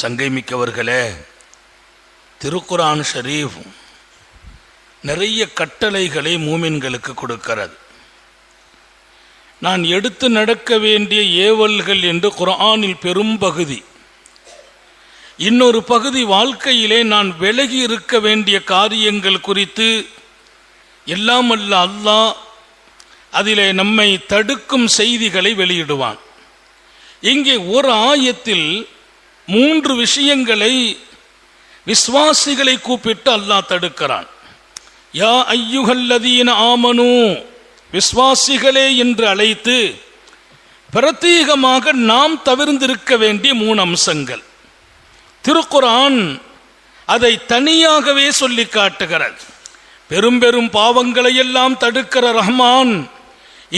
சங்கை மிக்கவர்களே திருக்குரான் ஷரீஃப் நிறைய கட்டளைகளை மூமின்களுக்கு கொடுக்கிறது. நான் எடுத்து நடக்க வேண்டிய ஏவல்கள் என்று குரானில் பெரும் பகுதி. இன்னொரு பகுதி வாழ்க்கையிலே நான் விலகி இருக்க வேண்டிய காரியங்கள் குறித்து எல்லாம் அல்ல அல்லாஹ் அதிலே நம்மை தடுக்கும் செய்திகளை வெளியிடுவான். இங்கே ஒரு ஆயத்தில் மூன்று விஷயங்களை விஸ்வாசிகளை கூப்பிட்டு அல்லாஹ் தடுக்கிறான். யா ஐயுகல்லதீன ஆமனு விஸ்வாசிகளே என்று அழைத்து பிரத்யேகமாக நாம் தவிர்ந்திருக்க வேண்டிய மூணு அம்சங்கள். திருக்குரான் அதை தனியாகவே சொல்லி காட்டுகிறது. பெரும் பெரும் பாவங்களை எல்லாம் தடுக்கிற ரஹ்மான்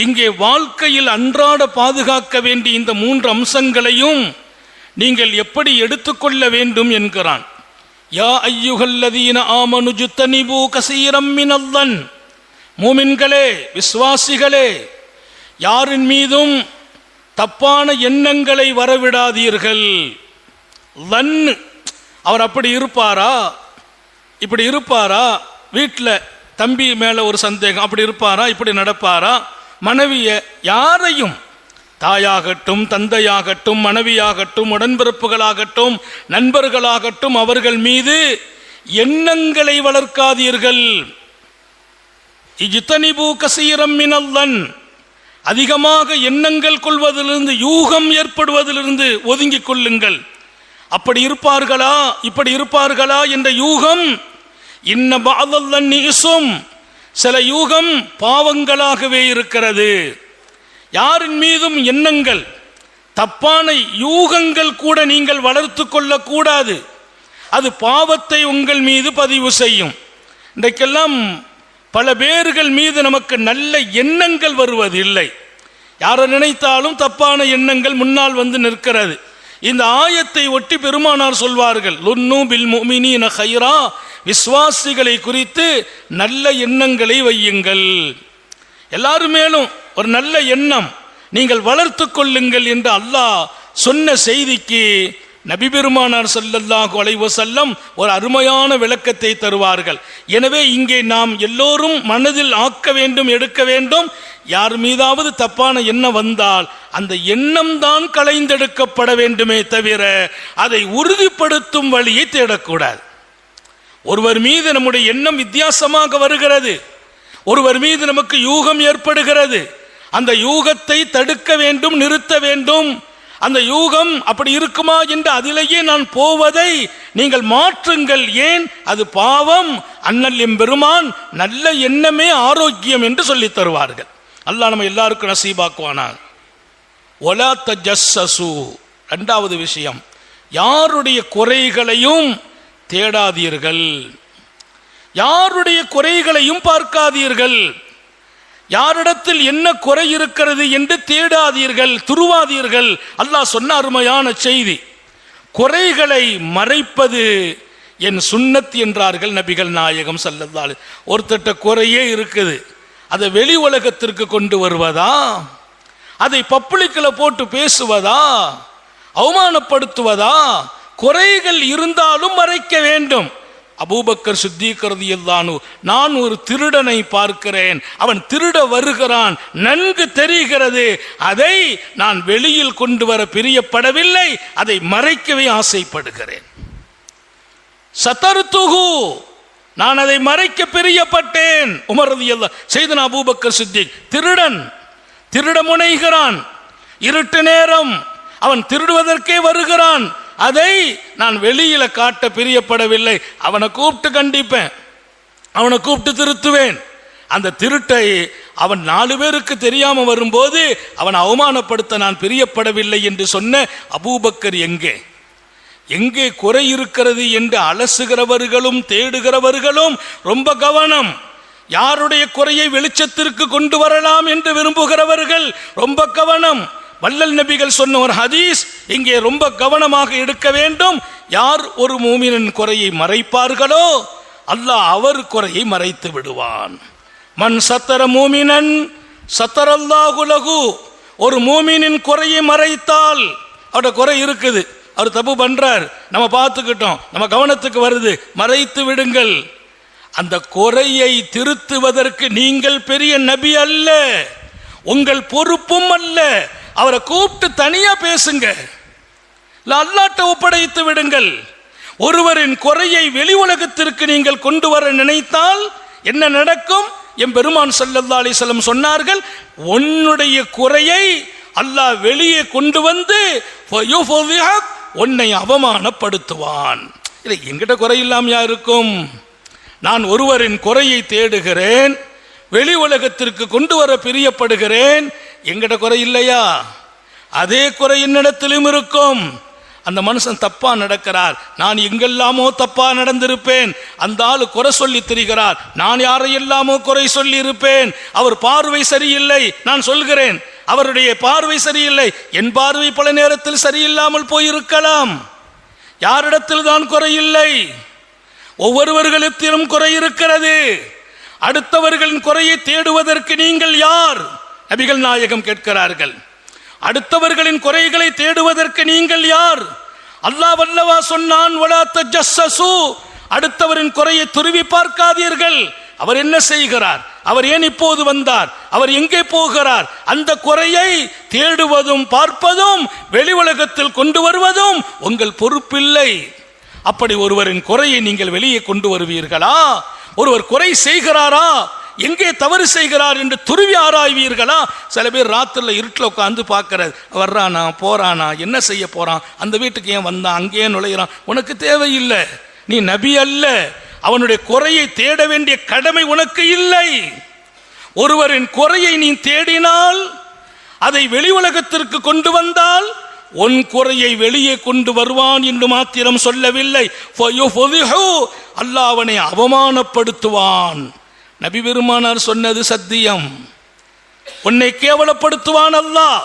இங்கே வாழ்க்கையில் அன்றாட பாதுகாக்க வேண்டிய இந்த மூன்று அம்சங்களையும் நீங்கள் எப்படி எடுத்துக்கொள்ள வேண்டும் என்கிறான். யா ஐயுகல்லதீன ஆமனுஜு தனிபு கசீரம் மினல்லன். மூமின்களே விசுவாசிகளே யாரின் மீதும் தப்பான எண்ணங்களை வரவிடாதீர்கள். லன் அவர் அப்படி இருப்பாரா? இப்படி இருப்பாரா? வீட்டில் தம்பி மேலே ஒரு சந்தேகம் அப்படி இருப்பாரா? இப்படி நடப்பாரா? மனைவிய யாரையும் தாயாகட்டும் தந்தையாகட்டும் மனைவியாகட்டும் உடன்பிறப்புகளாகட்டும் நண்பர்களாகட்டும் அவர்கள் மீது எண்ணங்களை வளர்க்காதீர்கள். இஜித்தனிபு கசீரம் மினல்லன். அதிகமாக எண்ணங்கள் கொள்வதிலிருந்து யூகம் ஏற்படுவதிலிருந்து ஒதுங்கிக் கொள்ளுங்கள். அப்படி இருப்பார்களா? இப்படி இருப்பார்களா என்ற யூகம்? இன்ன பாதல்லன் நீசும் சில யூகம் பாவங்களாகவே இருக்கிறது. யாரின் மீதும் எண்ணங்கள் தப்பான யூகங்கள் கூட நீங்கள் வளர்த்து கொள்ளக்கூடாது. அது பாவத்தை உங்கள் மீது பதிவு செய்யும். இன்றைக்கெல்லாம் பல பேர்கள் மீது நமக்கு நல்ல எண்ணங்கள் வருவது இல்லை யாரை நினைத்தாலும் தப்பான எண்ணங்கள் முன்னால் வந்து நிற்கிறது. இந்த ஆயத்தை ஒட்டி பெருமானார் சொல்வார்கள் லுன்னு பில் முமினீன ஹைரா விஸ்வாசிகளை குறித்து நல்ல எண்ணங்களை வையுங்கள். எல்லாரும் மேலும் ஒரு நல்ல எண்ணம். நீங்கள் வளர்த்து கொள்ளுங்கள் என்று அல்லாஹ் சொன்ன செய்திக்கு நபி பெருமானார் சொல்லல்லாஹு அலைவ செல்லம் ஒரு அருமையான விளக்கத்தை தருவார்கள். எனவே இங்கே நாம் எல்லோரும் மனதில் ஆக்க வேண்டும் எடுக்க வேண்டும். யார் மீதாவது தப்பான எண்ணம் வந்தால் அந்த எண்ணம் தான் களைந்தெடுக்கப்பட வேண்டுமே தவிர அதை உறுதிப்படுத்தும் வழியை தேடக்கூடாது. ஒருவர் மீது நம்முடைய எண்ணம் வித்தியாசமாக வருகிறது. ஒருவர் மீது நமக்கு யூகம் ஏற்படுகிறது. அந்த யூகத்தை தடுக்க வேண்டும் நிறுத்த வேண்டும். அந்த யூகம் அப்படி இருக்குமா என்று அதிலேயே நான் போவதை நீங்கள் மாற்றுங்கள். ஏன்? அது பாவம். அண்ணல் எம்பெருமான் நல்ல எண்ணமே ஆரோக்கியம் என்று சொல்லித் தருவார்கள். அல்லாஹ் நம்ம எல்லாருக்கும் நசீபாக்குவானான் ஒலா தஜஸ்ஸசு. ரெண்டாவது விஷயம் யாருடைய குறைகளையும் தேடாதீர்கள். யாருடைய குறைகளையும் பார்க்காதீர்கள். யாரிடத்தில் என்ன குறை இருக்கிறது என்று தேடாதீர்கள் துருவாதீர்கள். அல்லாஹ் சொன்ன அருமையான செய்தி. குறைகளை மறைப்பது என் சுன்னத் என்றார்கள் நபிகள் நாயகம் சல்லல்லாஹு ஒருத்தட்ட குறையே இருக்குது. அதை வெளி உலகத்திற்கு கொண்டு வருவதா? அதை பப்ளிக்கில் போட்டு பேசுவதா? அவமானப்படுத்துவதா? குறைகள் இருந்தாலும் மறைக்க வேண்டும். அபூபக்கர் சித்திக்கிறது எல்லானு நான் ஒரு திருடனை பார்க்கிறேன். அவன் திருட வருகிறான். நன்கு தெரிகிறது. அதை நான் வெளியில் கொண்டு வர பிரியப்படவில்லை. அதை மறைக்கவே ஆசைப்படுகிறேன். சத்தருத்துகு நான் அதை மறைக்க பிரியப்பட்டேன். உமரது எல்லாம் செய்தன அபூபக்கர் சித்திக் திருடன் திருட முனைகிறான். இருட்டு நேரம் அவன் திருடுவதற்கே வருகிறான். அதை நான் வெளியில காட்ட பிரியப்படவில்லை. அவனை கூப்பிட்டு கண்டிப்பேன். அவனை கூப்பிட்டு திருத்துவேன். அந்த திருட்டை அவன் நாலு பேருக்கு தெரியாம வரும்போது அவன் அவமானப்படுத்த நான் பிரியப்படவில்லை என்று சொன்ன அபூபக்கர் எங்கே? எங்கே குறை இருக்கிறது என்று அலசுகிறவர்களும் தேடுகிறவர்களும் ரொம்ப கவனம். யாருடைய குறையை வெளிச்சத்திற்கு கொண்டு வரலாம் என்று விரும்புகிறவர்கள் ரொம்ப கவனம். வள்ளல் நபிகள் சொன்ன ஒரு ஹதீஸ் இங்கே ரொம்ப கவனமாக எடுக்க வேண்டும். யார் ஒரு மூமினின் குறையை மறைப்பார்களோ அல்லாஹ் அவர் குறையை மறைத்து விடுவான். மண் சத்தர மூமினன் சத்தரல்லாகுலகு ஒரு மூமினின் குறையை மறைத்தால் அவட குறை இருக்குது. அவர் தப்பு பண்றார். நம்ம பார்த்துக்கிட்டோம். நம்ம கவனத்துக்கு வருது. மறைத்து விடுங்கள். அந்த குறையை திருத்துவதற்கு நீங்கள் பெரிய நபி அல்ல. உங்கள் பொறுப்பும் அல்ல. அவரை கூப்பிட்டு தனியா பேசுங்க. அல்லாட்ட ஒப்படைத்து விடுங்கள். ஒருவரின் குறையை வெளி உலகத்திற்கு நீங்கள் கொண்டு வர நினைத்தால் என்ன நடக்கும்? என் பெருமான் சல்லல்லா அலிசல்லம் சொன்னார்கள் உன்னுடைய குறையை அல்லாஹ் வெளியே கொண்டு வந்து உன்னை அவமானப்படுத்துவான். இல்லை என்கிட்ட குறை இல்லாமையா யாருக்கும் நான் ஒருவரின் குறையை தேடுகிறேன் வெளி உலகத்திற்கு கொண்டு வர பிரியப்படுகிறேன் எங்கிட்ட குறை இல்லையா? அதே குறை என்னிடத்திலும் இருக்கும். அந்த மனுஷன் தப்பா நடக்கிறார். நான் எங்கெல்லாமோ தப்பா நடந்திருப்பேன். அந்த ஆள் குறை சொல்லி திரிகிறார். நான் யாரையெல்லாமோ குறை சொல்லி இருப்பேன் அவர் பார்வை சரியில்லை. நான் சொல்கிறேன். அவருடைய பார்வை சரியில்லை. என் பார்வை பல நேரத்தில் சரியில்லாமல் போயிருக்கலாம். யாரிடத்தில் தான் குறையில்லை ஒவ்வொருவர்களிடத்திலும் குறை இருக்கிறது. அடுத்தவர்களின் குறையை தேடுவதற்கு நீங்கள் யார்? நபிகள் நாயகம் கேட்கிறார்கள் அடுத்தவர்களின் குறைகளை தேடுவதற்கு நீங்கள் யார்? அல்லாஹ் வல்லவா சொன்னான் அடுத்தவரின் குறையை துருவி பார்க்காதீர்கள். அவர் என்ன செய்கிறார்? அவர் ஏன் இப்போது வந்தார்? அவர் எங்கே போகிறார்? அந்த குறையை தேடுவதும் பார்ப்பதும் வெளி உலகத்தில் கொண்டு வருவதும் உங்கள் பொறுப்பில்லை. அப்படி ஒருவரின் குறையை நீங்கள் வெளியே கொண்டு வருவீர்களா? ஒருவர் குறை செய்கிறாரா? எங்கே தவறு செய்கிறார் என்று துருவி ஆராய்வீர்களா? சில பேர் ராத்திரில் இருட்டில் உட்காந்து பார்க்கறது வர்றானா போறானா என்ன செய்ய போறான்? அந்த வீட்டுக்கு ஏன் வந்தான்? அங்கேயே நுழையிறான். உனக்கு தேவையில்லை. நீ நபி அல்ல. அவனுடைய குறையை தேட வேண்டிய கடமை உனக்கு இல்லை. ஒருவரின் குறையை நீ தேடினால் அதை வெளி உலகத்திற்கு கொண்டு வந்தால் உன் குறையை வெளியே கொண்டு வருவான் என்று மாத்திரம் சொல்லவில்லை. ஃபயுஃபதிஹு, அல்லாஹ் அவனை அவமானப்படுத்துவான். நபி பெருமானார் சொன்னது சத்தியம். உன்னை கேவலப்படுத்துவான் அல்லாஹ்.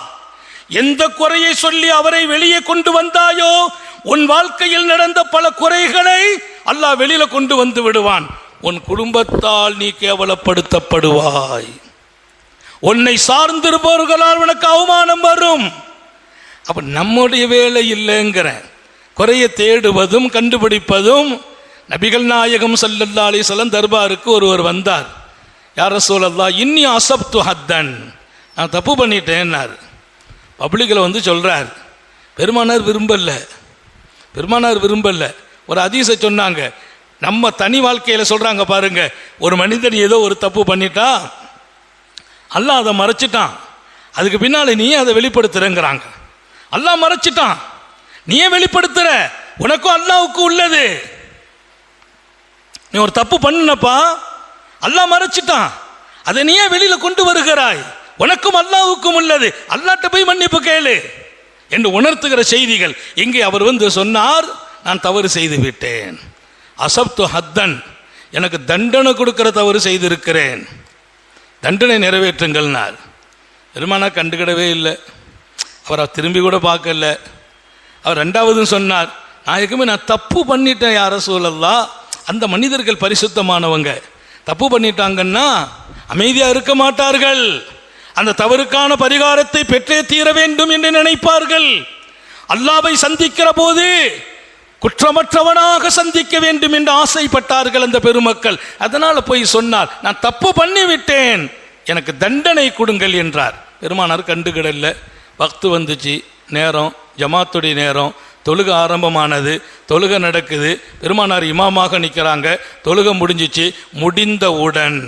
எந்த குறையை சொல்லி அவரை வெளியே கொண்டு வந்தாயோ உன் வாழ்க்கையில் நடந்த பல குறைகளை அல்லாஹ் வெளியில கொண்டு வந்து விடுவான். உன் குடும்பத்தால் நீ கேவலப்படுத்தப்படுவாய். உன்னை சார்ந்திருப்பவர்களால் உனக்கு அவமானம் வரும். அப்ப நம்முடைய வேலை இல்லைங்கிறேன் குறையை தேடுவதும் கண்டுபிடிப்பதும் நபிகள் நாயகம் சல்லல்லா அலிசல்லம் தர்பாருக்கு ஒருவர் வந்தார். யார சொல்லல்லா இன்னி அசப்து ஹத்தன். நான் தப்பு பண்ணிட்டேன்னார். பப்ளிக்கில் வந்து சொல்கிறார் பெருமானார் விரும்பலை. பெருமானார் விரும்பலை. ஒரு அதிசை சொன்னாங்க. நம்ம தனி வாழ்க்கையில் சொல்கிறாங்க பாருங்க. ஒரு மனிதன் ஏதோ ஒரு தப்பு பண்ணிட்டா அல்லாஹ் அதை மறைச்சிட்டான். அதுக்கு பின்னால் நீ அதை வெளிப்படுத்துறங்கிறாங்க. அல்லாஹ் மறைச்சிட்டான். நீயே வெளிப்படுத்துற. உனக்கும் அல்லாவுக்கும் உள்ளது. நீ ஒரு தப்பு பண்ணுனப்பா அல்லாஹ் மறைச்சிட்டான். அதை நீயே வெளியில் கொண்டு வருகிறாய். உனக்கும் அல்லாவுக்கும் உள்ளது. அல்லாட்ட போய் மன்னிப்பு கேளு. என்று உணர்த்துகிற செய்திகள் இங்கே அவர் வந்து சொன்னார் நான் தவறு செய்து விட்டேன். அசப்து ஹத்தன். எனக்கு தண்டனை கொடுக்கிற தவறு செய்திருக்கிறேன். தண்டனை நிறைவேற்றுங்கள்னார் பெருமானா கண்டுக்கிடவே இல்லை. அவரை திரும்பி கூட பார்க்கல. அவர் ரெண்டாவதும் சொன்னார் நான் எதுக்குமே நான் தப்பு பண்ணிட்டேன் யார சூழல்லாம் அந்த மனிதர்கள் பரிசுத்தமானவங்க. தப்பு பண்ணிட்டாங்கன்னா அமைதியா இருக்க மாட்டார்கள். அந்த தவறுக்கான பரிகாரத்தை பெற்றே தீர வேண்டும் என்று நினைப்பார்கள். அல்லாவை சந்திக்கிற போது குற்றமற்றவனாக சந்திக்க வேண்டும் என்று ஆசைப்பட்டார்கள் அந்த பெருமக்கள். அதனால போய் சொன்னார் நான் தப்பு பண்ணி விட்டேன் எனக்கு தண்டனை கொடுங்கள் என்றார். பெருமானார் கண்டுகிடல. பக்து வந்துச்சு. நேரம் ஜமாத்துடைய நேரம். தொழுக ஆரம்பமானது தொழுக நடக்குது பெருமானார் இமாமாக நிற்கிறாங்க தொழுக முடிஞ்சிச்சு முடிந்தவுடன்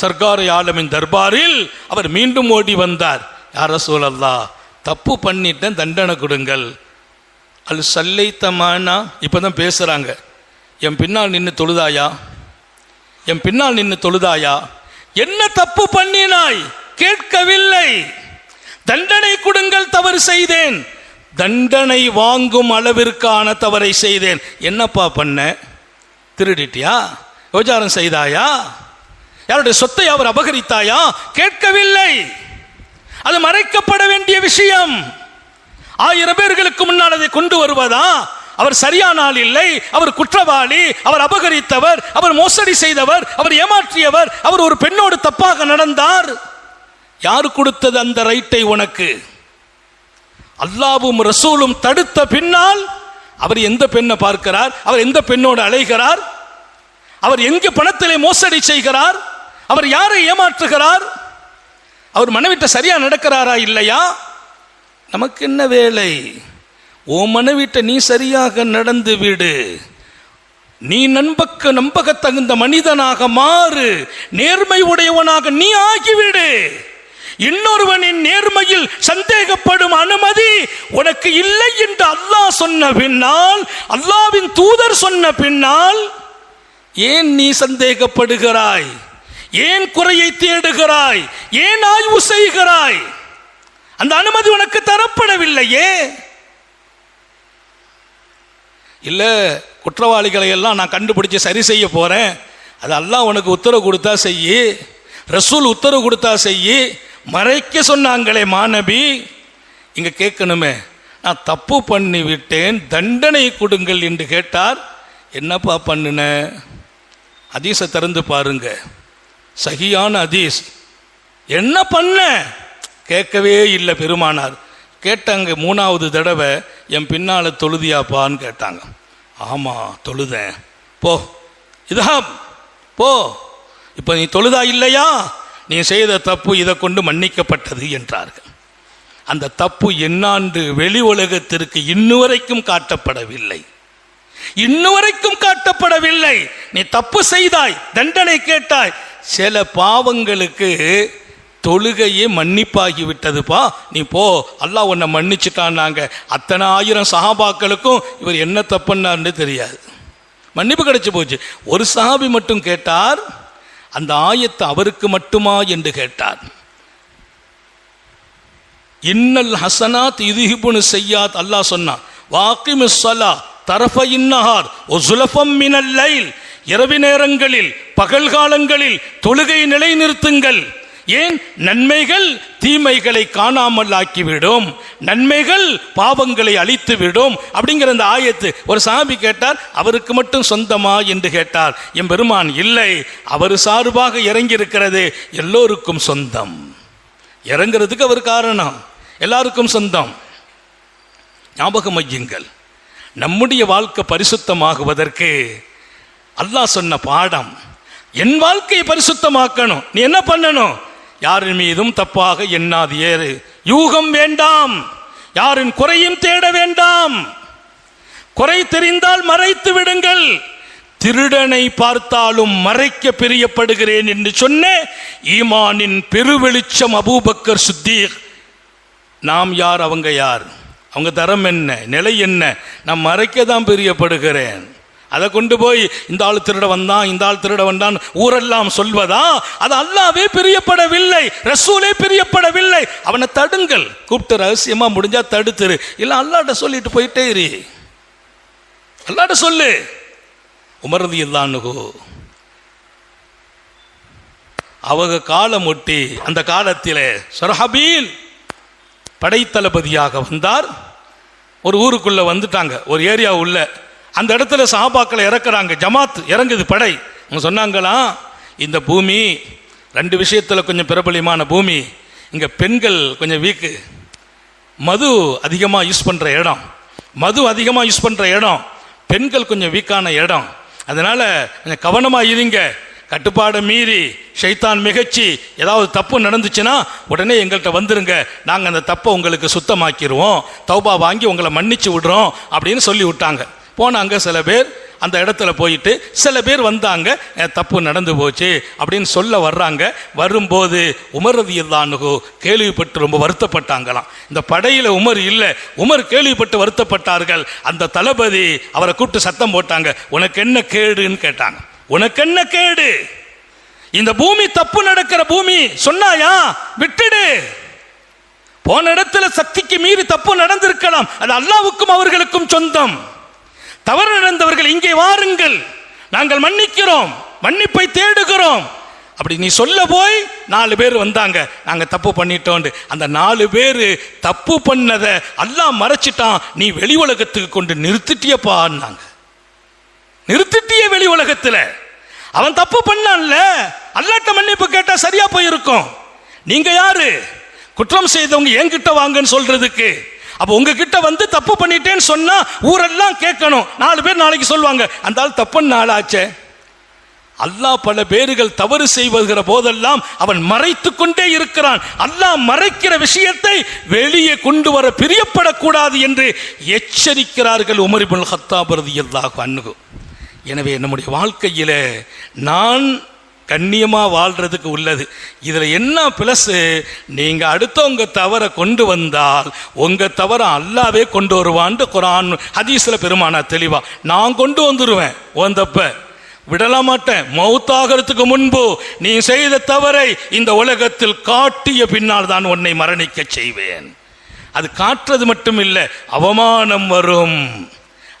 சர்க்கார் ஆலமின் தர்பாரில் அவர் மீண்டும் ஓடி வந்தார். யார சூழல்லா தப்பு பண்ணிட்டேன் தண்டனை கொடுங்கள். அல் சல்லைத்தமானா இப்போ தான் பேசுகிறாங்க என் பின்னால் நின்று தொழுதாயா? என் பின்னால் நின்று தொழுதாயா? என்ன தப்பு பண்ணினாய்? கேட்கவில்லை. தண்டனை கொடுங்கள் தவறு செய்தேன். தண்டனை வாங்கும் அளவிற்கான தவறை செய்தேன். என்னப்பா பண்ண? திருடிட்டியா? விபச்சாரம் செய்தாயா? யாருடைய சொத்தை அவர் அபகரித்தாயா? கேட்கவில்லை. அது மறைக்கப்பட வேண்டிய விஷயம். ஆயிரம் பேர்களுக்கு முன்னால் அதை கொண்டு வருவதா? அவர் சரியான ஆள் இல்லை. அவர் குற்றவாளி அவர் அபகரித்தவர் அவர் மோசடி செய்தவர் அவர் ஏமாற்றியவர் அவர் ஒரு பெண்ணோடு தப்பாக நடந்தார். யார் கொடுத்தது அந்த ரைட்டை உனக்கு? அல்லாவும் ரசூலும் தடுத்த பின்னால் அவர் எந்த பெண்ணை பார்க்கிறார்? அவர் எந்த பெண்ணோடு அலைகிறார்? அவர் எங்கு பணத்திலே மோசடி செய்கிறார்? அவர் யாரை ஏமாற்றுகிறார்? அவர் மனைவிட்ட சரியா நடக்கிறாரா இல்லையா? நமக்கு என்ன வேலை? ஓ மனைவிட்ட நீ சரியாக நடந்து விடு. நீ நண்பக்க நம்பக தகுந்த மனிதனாக மாறு. நேர்மை உடையவனாக நீ ஆகிவிடு. இன்னொருவனின் நேர்மையில் சந்தேகப்படும் அனுமதி உனக்கு இல்லை என்று அல்லாஹ் சொன்ன பின்னால் அல்லாவின் தூதர் சொன்ன பின்னால் ஏன் நீ சந்தேகப்படுகிறாய்? ஏன் குறையை தேடுகிறாய்? ஏன் ஆய்வு செய்கிறாய்? அந்த அனுமதி உனக்கு தரப்படவில்லையே. இல்ல குற்றவாளிகளை எல்லாம் நான் கண்டுபிடிச்சு சரி செய்ய போறேன். அது அல்லாஹ் உனக்கு உத்தரவு கொடுத்தா செய்யி ரசூல் உத்தரவு கொடுத்தா செய்யி மறைக்க சொன்னாங்களே மாணவி. இங்க கேட்கணுமே. நான் தப்பு பண்ணி விட்டேன் தண்டனை கொடுங்கள் என்று கேட்டார். என்னப்பா பண்ணின? அதீஸை திறந்து பாருங்க. சகியான அதீஸ் என்ன பண்ண? கேட்கவே இல்லை பெருமானார். கேட்டாங்க மூணாவது தடவை என் பின்னால தொழுதியாப்பான்னு கேட்டாங்க. ஆமா தொழுதேன். போ. இதா போ. இப்போ நீ தொழுதா இல்லையா? நீ செய்த தப்பு இதை கொண்டு மன்னிக்கப்பட்டது என்றார்கள். அந்த தப்பு என்னாண்டு வெளி உலகத்திற்கு இன்னுவரைக்கும் காட்டப்படவில்லை. இன்னுவரைக்கும் காட்டப்படவில்லை. நீ தப்பு செய்தாய் தண்டனை கேட்டாய். சில பாவங்களுக்கு தொழுகையே மன்னிப்பாகி விட்டதுப்பா நீ போ அல்லா உன்னை மன்னிச்சுட்டான்னாங்க. அத்தனை ஆயிரம் சகாபாக்களுக்கும் இவர் என்ன தப்புன்னார்னு தெரியாது. மன்னிப்பு கிடைச்சி போச்சு. ஒரு சஹாபி மட்டும் கேட்டார் அந்த ஆயத்து அவருக்கு மட்டுமா என்று கேட்டார் இன்னல் ஹசனாத் இதுஹிபுனு செய்யாத் அல்லாஹ் சொன்னான். வாக்கிமு சலா தரஃப இன்னஹார் ஓ சுலபம் மினல் லைல் இரவு நேரங்களில் பகல் காலங்களில் தொழுகை நிலைநிறுத்துங்கள். ஏன் நன்மைகள் தீமைகளை காணாமல் ஆக்கிவிடும் நன்மைகள் பாவங்களை அழித்து விடும் அப்படிங்கிற அந்த ஆயத்து ஒரு சாமி கேட்டார் அவருக்கு மட்டும் சொந்தமா? என்று கேட்டார். என் பெருமான் இல்லை அவர் சார்பாக இறங்கி இருக்கிறது எல்லோருக்கும் சொந்தம். இறங்குறதுக்கு அவர் காரணம். எல்லாருக்கும் சொந்தம். ஞாபகம் வையுங்கள். நம்முடைய வாழ்க்கை பரிசுத்தமாகுவதற்கு அல்லாஹ் சொன்ன பாடம் என் வாழ்க்கையை பரிசுத்தமாக்கணும். நீ என்ன பண்ணணும்? யாரின் மீதும் தப்பாக எண்ணாது ஏறு. யூகம் வேண்டாம். யாரின் குறையும் தேட வேண்டாம். குறை தெரிந்தால் மறைத்து விடுங்கள். திருடனை பார்த்தாலும் மறைக்க பிரியப்படுகிறேன் என்று சொன்ன ஈமானின் பெருவெளிச்சம் அபூபக்கர் சுத்தீர் நாம் யார் அவங்க யார்? அவங்க தரம் என்ன? நிலை என்ன? நான் மறைக்க தான் பிரியப்படுகிறேன். அதை கொண்டு போய் இந்த ஆள் திருட வந்தான் இந்த ஆள் திருட வந்தான். ஊரெல்லாம் சொல்வதா? அது அல்லாவே பிரியப்படவில்லை ரசூலே பிரியப்படவில்லை. அவனை தடுங்கள். கூப்பிட்டு ரகசியமா முடிஞ்சா தடுத்துரு. இல்ல அல்லாட்ட சொல்லிட்டு போயிட்டே இரு. அல்லாட்ட சொல்லு. உமரது இல்லான்னுகோ அவங்க காலம் ஒட்டி அந்த காலத்திலே சரஹபீல் படைத்தளபதியாக வந்தார். ஒரு ஊருக்குள்ள வந்துட்டாங்க. ஒரு ஏரியா உள்ள. அந்த இடத்துல சஹாபாக்களை இறக்குறாங்க. ஜமாத் இறங்குது படை. அவங்க சொன்னாங்களாம் இந்த பூமி ரெண்டு விஷயத்தில் கொஞ்சம் பிரபலியமான பூமி. இங்கே பெண்கள் கொஞ்சம் வீக்கு. மது அதிகமாக யூஸ் பண்ணுற இடம். மது அதிகமாக யூஸ் பண்ணுற இடம். பெண்கள் கொஞ்சம் வீக்கான இடம். அதனால் கொஞ்சம் கவனமாக இருங்க. கட்டுப்பாடை மீறி ஷைத்தான் மிகச்சி ஏதாவது தப்பு நடந்துச்சுன்னா உடனே எங்கள்கிட்ட வந்துருங்க. நாங்கள் அந்த தப்பை உங்களுக்கு சுத்தமாக்கிடுவோம் தௌபா வாங்கி உங்களை மன்னிச்சு விடுறோம். அப்படின்னு சொல்லி விட்டாங்க. போனாங்க சில பேர். அந்த இடத்துல போயிட்டு சில பேர் வந்தாங்க. தப்பு நடந்து போச்சு. அப்படின்னு சொல்ல வர்றாங்க. வரும்போது உமரது இல்லானுகோ கேள்விப்பட்டு ரொம்ப வருத்தப்பட்டாங்களாம். இந்த படையில் உமர் இல்லை. உமர் கேள்விப்பட்டு வருத்தப்பட்டார்கள். அந்த தளபதி அவரை கூப்பிட்டு சத்தம் போட்டாங்க. உனக்கு என்ன கேடுன்னு கேட்டாங்க. உனக்கு என்ன கேடு? இந்த பூமி தப்பு நடக்கிற பூமி சொன்னாயா? விட்டுடு. போன இடத்துல சக்திக்கு மீறி தப்பு நடந்திருக்கலாம். அது அல்லாவுக்கும் அவர்களுக்கும் சொந்தம். தவறு நடந்தவர்கள் இங்கே வாருங்கள். நாங்கள் மன்னிக்கிறோம். மன்னிப்பை தேடுகிறோம். அப்படி நீ சொல்ல போய் நாலு பேர் வந்தாங்க. நாங்கள் தப்பு பண்ணிட்டோம் அந்த நாலு பேர் தப்பு பண்ணதை எல்லாம் மறைச்சிட்டான். நீ வெளி உலகத்துக்கு கொண்டு நிறுத்திட்டியப்பான்னாங்க நிறுத்திட்டிய வெளி உலகத்தில். அவன் தப்பு பண்ணான்ல. அல்லாட்ட மன்னிப்பு கேட்டால் சரியா போயிருக்கும். நீங்க யாரு? குற்றம் செய்தவங்க என்கிட்ட வாங்கன்னு சொல்றதுக்கு. அப்போ உங்ககிட்ட வந்து தப்பு பண்ணிட்டேன்னு சொன்னா ஊரெல்லாம் கேட்கணும். நாலு பேர் நாளைக்கு சொல்லுவாங்க அந்த ஆள் தப்புன்னு நாள் ஆச்சே அல்லாஹ் பல பேர்கள் தவறு செய்வதுகிற போதெல்லாம் அவன் மறைத்து கொண்டே இருக்கிறான். அல்லாஹ் மறைக்கிற விஷயத்தை வெளியே கொண்டு வர பிரியப்படக்கூடாது என்று எச்சரிக்கிறார்கள் உமரிபுல் இப்னுல் ஹத்தாப் ரலியல்லாஹு எனவே நம்முடைய வாழ்க்கையில் நான் கண்ணியமா வாழ்றதுக்கு உள்ளது. இதுல என்ன பிளஸ்? நீங்க அடுத்தவங்க தவறை கொண்டு வந்தால் உங்க தவற அல்லாவே கொண்டு வருவான்னு குரான் ஹதீஸ்ல பெருமானா தெளிவா நான் கொண்டு வந்துருவேன் உன் விடல மாட்டேன் மௌத்தாகிறதுக்கு முன்பு நீ செய்த தவறை இந்த உலகத்தில் காட்டிய பின்னால் தான் உன்னை மரணிக்க செய்வேன். அது காட்டுறது மட்டும் இல்லை அவமானம் வரும்.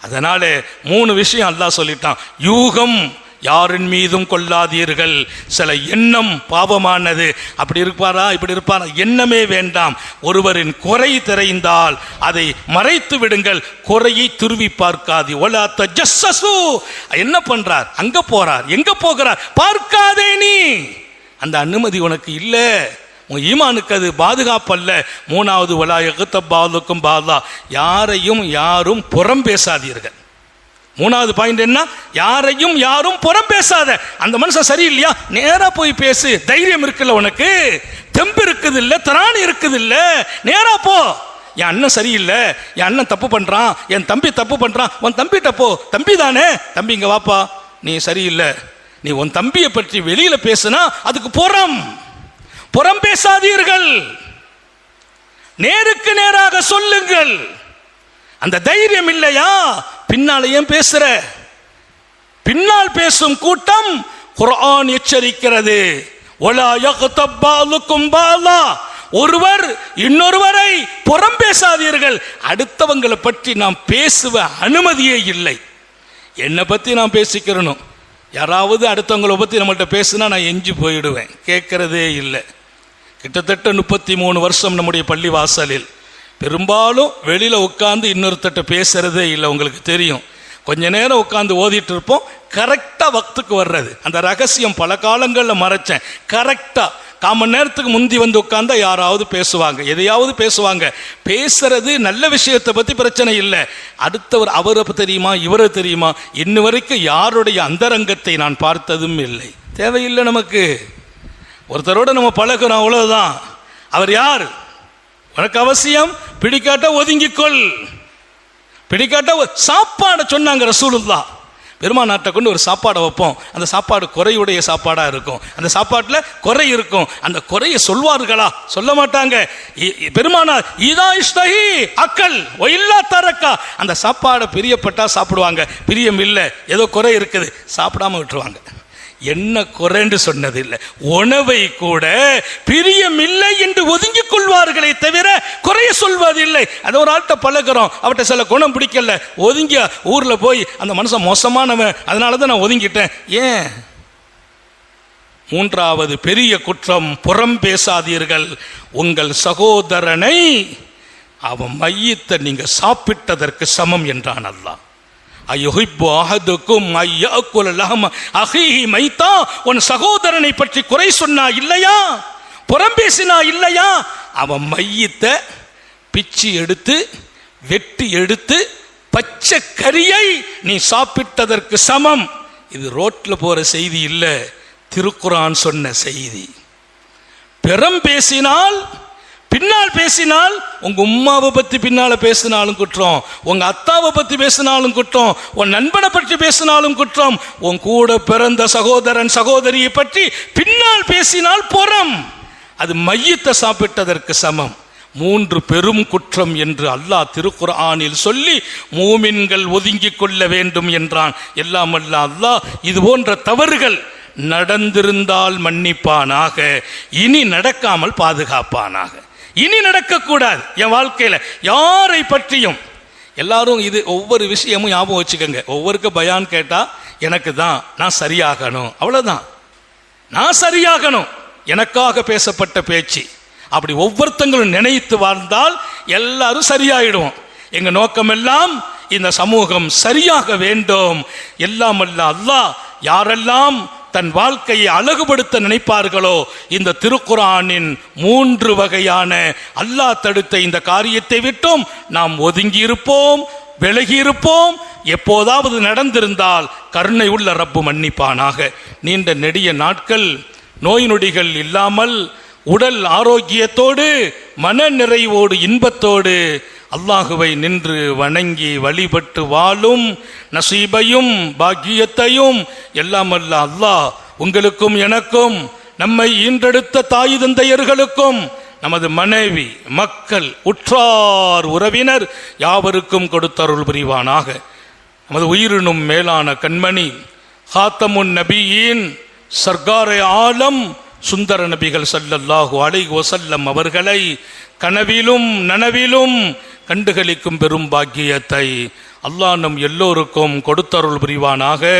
அதனால மூணு விஷயம் அல்லாஹ் சொல்லிட்டான். யூகம் யாரின் மீதும் கொள்ளாதீர்கள். சில எண்ணம் பாவமானது. அப்படி இருப்பாரா? இப்படி இருப்பாரா? எண்ணமே வேண்டாம். ஒருவரின் குறை தெரிந்தால் அதை மறைத்து விடுங்கள். குறையை துருவி பார்க்காது. ஒலா தஜஸ்ஸசு. என்ன பண்றார்? அங்க போறார். எங்க போகிறார்? பார்க்காதே நீ. அந்த அனுமதி உனக்கு இல்லை. உன் ஈமானுக்கு அது பாதுகாப்பு அல்ல மூணாவது வலா எகுத்தப்பாலுக்கும் பாலா. யாரையும் யாரும் புறம் பேசாதீர்கள். மூணாவது பாயிண்ட் என்ன? யாரையும் யாரும் புறம் பேசாத அந்த மனுஷன் சரியில்லையா? நேரா போய் பேசு. தைரியம் இருக்குல்ல உனக்கு? தெம்பு இருக்குது இல்ல திராணி இருக்குது இல்ல நேரா போ. என் அண்ணன் சரியில்லை. என் அண்ணன் தப்பு பண்றான். என் தம்பி தப்பு பண்றான். உன் தம்பிகிட்ட போ. தம்பி தானே? தம்பி இங்க வாப்பா. நீ சரியில்லை. நீ உன் தம்பியை பற்றி வெளியில பேசுனா அதுக்கு புறம். புறம் பேசாதீர்கள் நேருக்கு நேராக சொல்லுங்கள். அந்த தைரியம் இல்லையா? பின்னால ஏன் பேசுற? பின்னால் பேசும் கூட்டம் குர்ஆன் எச்சரிக்கிறது. ஒலா ஒருவர் இன்னொருவரை புறம் பேசாதீர்கள். அடுத்தவங்களை பற்றி நாம் பேசுவ அனுமதியே இல்லை. என்னை பற்றி நான் பேசிக்கிறணும். யாராவது அடுத்தவங்களை பற்றி நம்மள்கிட்ட பேசுனா நான் எஞ்சி போயிடுவேன். கேட்கறதே இல்லை. கிட்டத்தட்ட முப்பத்தி மூணு வருஷம் நம்முடைய பள்ளி வாசலில் பெரும்பாலும் வெளியில் உட்காந்து இன்னொருத்தட்ட பேசுறதே இல்லை உங்களுக்கு தெரியும். கொஞ்ச நேரம் உட்காந்து ஓதிட்டு இருப்போம். கரெக்டாக வக்துக்கு வர்றது. அந்த ரகசியம் பல காலங்களில் மறைச்சேன். கரெக்டாக காமன் நேரத்துக்கு முந்தி வந்து உட்காந்தா யாராவது பேசுவாங்க. எதையாவது பேசுவாங்க. பேசுறது நல்ல விஷயத்தை பற்றி பிரச்சனை இல்லை. அடுத்தவர் அவரை தெரியுமா? இவரை தெரியுமா? இன்ன வரைக்கும் யாருடைய அந்தரங்கத்தை நான் பார்த்ததும் இல்லை. தேவையில்லை நமக்கு. ஒருத்தரோட நம்ம பழகிறோம் அவ்வளோதான் அவர் யார்? உனக்கு அவசியம் பிடிக்காட்ட ஒதுங்கிக்கொள். பிடிக்காட்ட ஒ- சாப்பாடை சொன்னாங்க ரசூலுல்லா பெருமாநாட்டை கொண்டு ஒரு சாப்பாடை வைப்போம். அந்த சாப்பாடு குறையுடைய சாப்பாடாக இருக்கும். அந்த சாப்பாட்டில் குறை இருக்கும். அந்த குறையை சொல்வார்களா? சொல்ல மாட்டாங்க. இ- பெருமானார் இதா இஷ்டஹி அக்கல் ஒயில்லா தரக்கா. அந்த சாப்பாடை பிரியப்பட்டா சாப்பிடுவாங்க. பிரியம் இல்லை. ஏதோ குறை இருக்குது. சாப்பிடாம விட்டுருவாங்க. என்ன குறைண்டு சொன்னது இல்லை உணவை கூட பிரியமில்லை என்று ஒதுங்கிக் கொள்வார்களே தவிர குறைய சொல்வதில்லை. அது ஒரு ஆள்கிட்ட பழகிறோம். அவர்கிட்ட சில குணம் பிடிக்கல. ஒதுங்கி ஊரில் போய் அந்த மனுஷன் மோசமானவன். அதனால தான் நான் ஒதுங்கிட்டேன். ஏன்? மூன்றாவது பெரிய குற்றம். புறம் பேசாதீர்கள். உங்கள் சகோதரனை அவன் மையத்தை நீங்கள் சாப்பிட்டதற்கு சமம் என்றான் அல்லாஹ். அயுஹிப்பு அஹதுக்கும் ஐயாக்குல லஹம. அஹீஹி மைத்தா உன் சகோதரனை பற்றி குறை சொன்னா இல்லையா? புறம் பேசினா இல்லையா? அவன் மையத்தை பிச்சு எடுத்து வெட்டி எடுத்து பச்சை கரியை நீ சாப்பிட்டதற்கு சமம். இது ரோட்டில் போற செய்தி இல்லை திருக்குறான் சொன்ன செய்தி. பெறம் பேசினால் பின்னால் பேசினால் உங்க உம்மாவை பத்தி பின்னால பேசினாலும் குற்றம் உங்க அத்தாவை பத்தி பேசினாலும் குற்றம் உன் நண்பனை பற்றி பேசினாலும் குற்றம் உன் கூட பிறந்த சகோதரன் சகோதரியை பற்றி பின்னால் பேசினால் புறம். அது மையத்தை சாப்பிட்டதற்கு சமம். மூன்று பெரும் குற்றம் என்று அல்லாஹ் திருக்குர்ஆனில் சொல்லி மூமின்கள் ஒதுங்கிக் கொள்ள வேண்டும் என்றான். எல்லாம் அல்ல அல்லாஹ் இது போன்ற தவறுகள் நடந்திருந்தால் மன்னிப்பானாக இனி நடக்காமல் பாதுகாப்பானாக. இனி நடக்கக்கூடாது. என் வாழ்க்கையில் யாரை பற்றியும் எல்லாரும் இது ஒவ்வொரு விஷயமும் ஞாபகம் வச்சுக்கோங்க. ஒவ்வொருக்கு பயான் கேட்டால் எனக்கு தான் நான் சரியாகணும். அவ்வளோதான் நான் சரியாகணும். எனக்காக பேசப்பட்ட பேச்சு. அப்படி ஒவ்வொருத்தங்களும் நினைத்து வாழ்ந்தால் எல்லாரும் சரியாயிடுவோம். எங்கள் நோக்கமெல்லாம் இந்த சமூகம் சரியாக வேண்டும். எல்லாம் அல்ல அல்லாஹ் யாரெல்லாம் தன் வாழ்க்கையை அழகுபடுத்த நினைப்பார்களோ? இந்த திருக்குரானின் மூன்று வகையான அல்லாஹ் தடுத்த இந்த காரியத்தை விட்டும் நாம் ஒதுங்கி இருப்போம் விலகி இருப்போம் எப்போதாவது நடந்திருந்தால் கருணை உள்ள ரப்பு மன்னிப்பானாக. நீண்ட நெடிய நாட்கள் நோய் நொடிகள் இல்லாமல் உடல் ஆரோக்கியத்தோடு மன நிறைவோடு இன்பத்தோடு அல்லாஹுவை நின்று வணங்கி வழிபட்டு வாழும் நசீபையும் பாக்கியத்தையும் எல்லாம் அல்ல அல்லாஹ் உங்களுக்கும் எனக்கும் நம்மை ஈன்றெடுத்த தாய் தந்தையர்களுக்கும் நமது மனைவி மக்கள் உற்றார் உறவினர் யாவருக்கும் கொடுத்தருள் புரிவானாக. நமது உயிரினும் மேலான கண்மணி ஹாத்தமுன் நபியின் சர்க்காரை ஆலம் சுந்தர நபிகள் சல்லல்லாஹு அலை வசல்லம் அவர்களை கனவிலும் நனவிலும் கண்டுகளிக்கும் பெரும் பாக்கியத்தை அல்லாஹ் நம் எல்லோருக்கும் கொடுத்தருள் புரிவானாக.